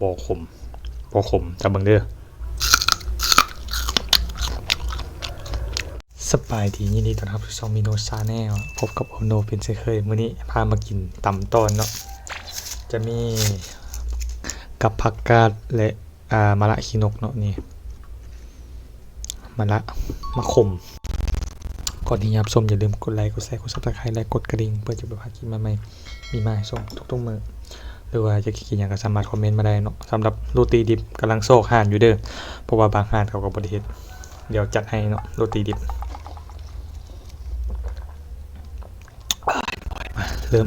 บอขมบอขมจำเบังเด้อสบายดียินดีต้อนรับสู่ช่องมิโนชาแนลพบกับโอโนเป็นเช่นเคยมื้อนี้พามากินตำตอนเนาะจะมีกับผักกาดและอ่ามะละขีนกเนาะนี่มะละมะขมก่อนที่ยับชมอย่าลืมกดไลค์กดแชร์กดซับสไครต์และกดกระดิ่งเพื่อจะไปพาคลิปใหม่ๆมีมาให้ชมทุกๆมื้อ หรือว่าจะกินอย่างก็สามารถคอมเมนต์มาได้เนาะสำหรับโรตีดิบกำลังโซกห่านอยู่เด้อเพราะว่าบางห่านเขาก็บริเฮ็ดเดี๋ยวจัดให้เนาะโรตีดิบเริ่ม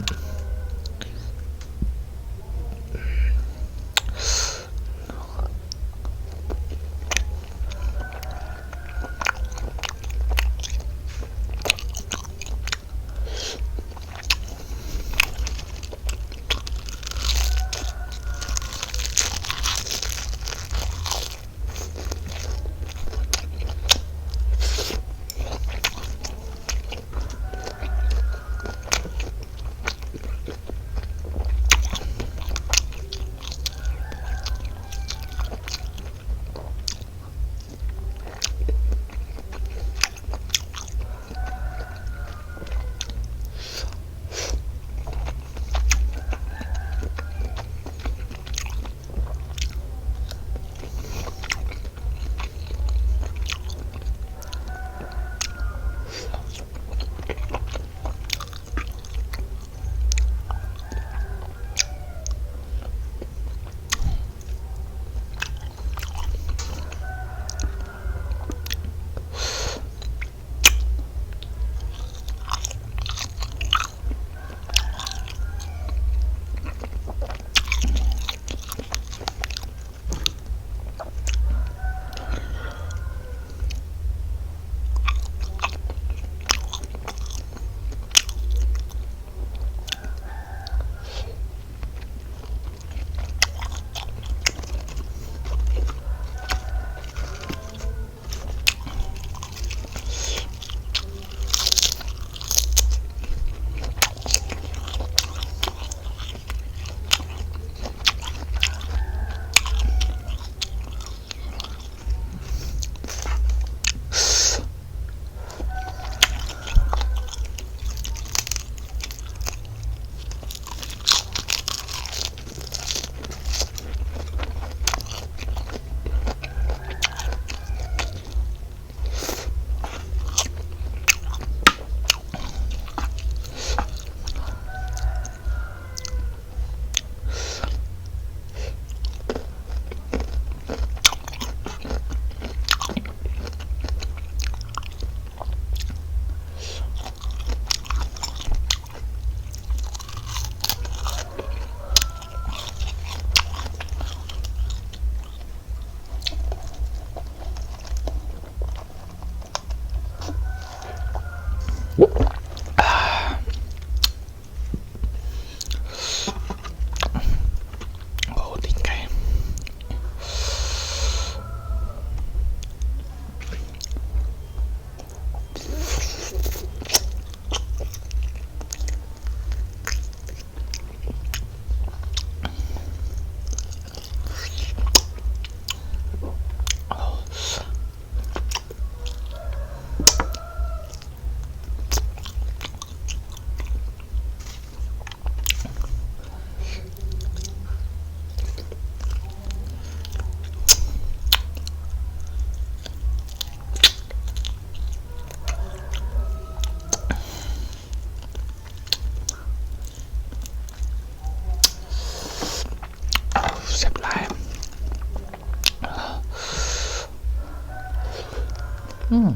อืม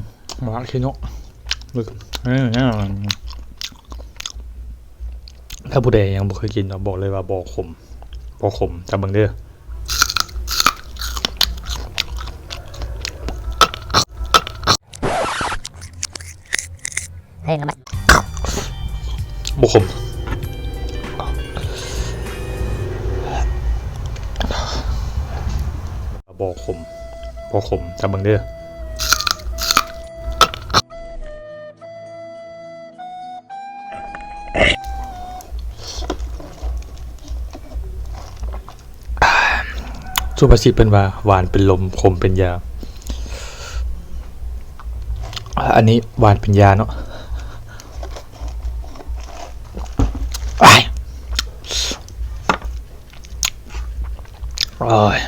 มะละขีนกลึกเออเนี่ยถ้าผู้ใดยังบ่เคยกินเราบอกเลยว่าบ่ขมบ่ขมจำเบิ่งเด้อเฮ้ยน้ำมันบ่ขมบ่ขมบ่ขมจำเบิ่งเด้อ สุภาษิตเป็นว่าหวานเป็นลมคมเป็นยา อันนี้หวานเป็นยาเนาะอ้ยโอ้ย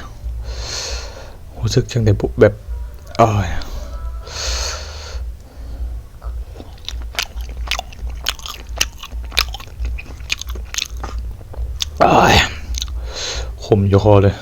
รู้สึกจังได้บุแบบโอ้ยโอ้ย ผมยู่คอเลย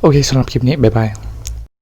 โอเคสำหรับคลิปนี้ บ๊ายบาย